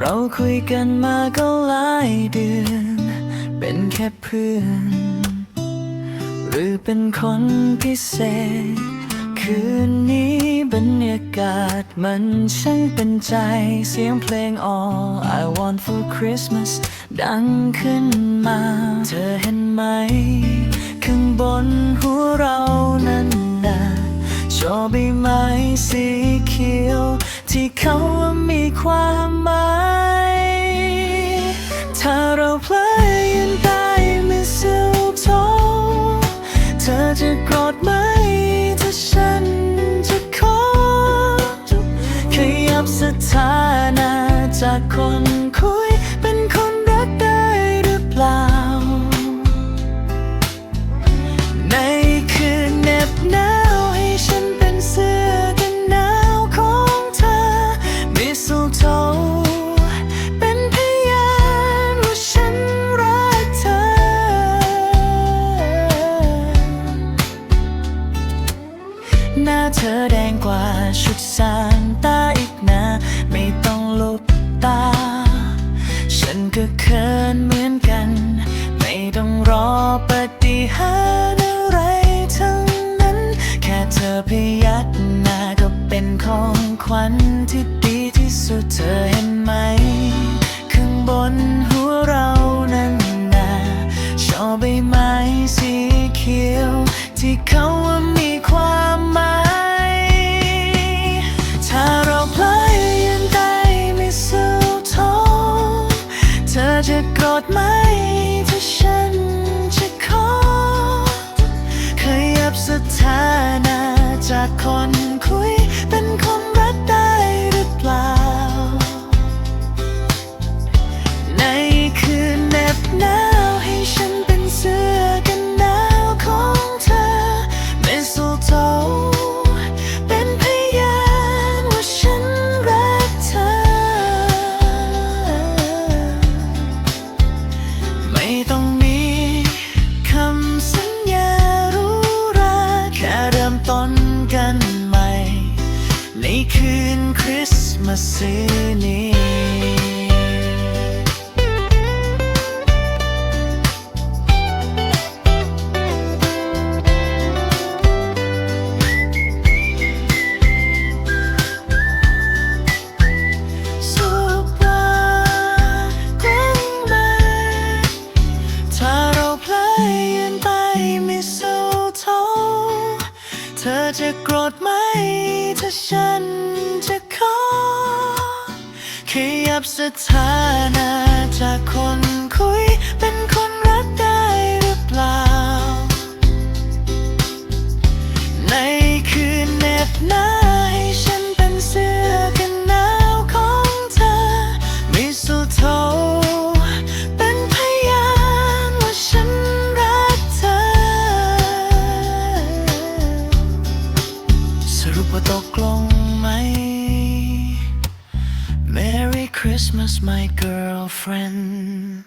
เราคุยกันมาก็หลายเดือน เป็นแค่เพื่อน หรือเป็นคนพิเศษ คืนนี้บรรยากาศมันช่างเป็นใจ เสียงเพลง All I Want for Christmas ดังขึ้นมา เธอเห็นไหม ข้างบนหัวเรานั้นนะชอบใบไม้สีเขียว ที่เขาว่ามีความหมาย ถ้าเราเพลอยืนตายมิสโตเธอจะโกรธไหมถ้าฉันจะขอ ขยับสถานะจากคนคุย เธอแดงกว่าชุดซานตาอีกนะ ไม่ต้องหลบตา ฉันก็เขินเหมือนกัน ไม่ต้องรอปฏิหารอะไรทั้งนั้น แค่เธอพยักหน้าก็เป็นของขวัญที่ดีที่สุดเธอเห็นไหม ข้างบนหัวเรานั้นนาชอบใบไม้สีเขียวที่เขา จะโกรธไหม คืนคริสต์มาสนี้ ธอจะโกรธไหม ถ้าฉันจะขอ ขยับสถานะจากคนคุย Christmas my girlfriend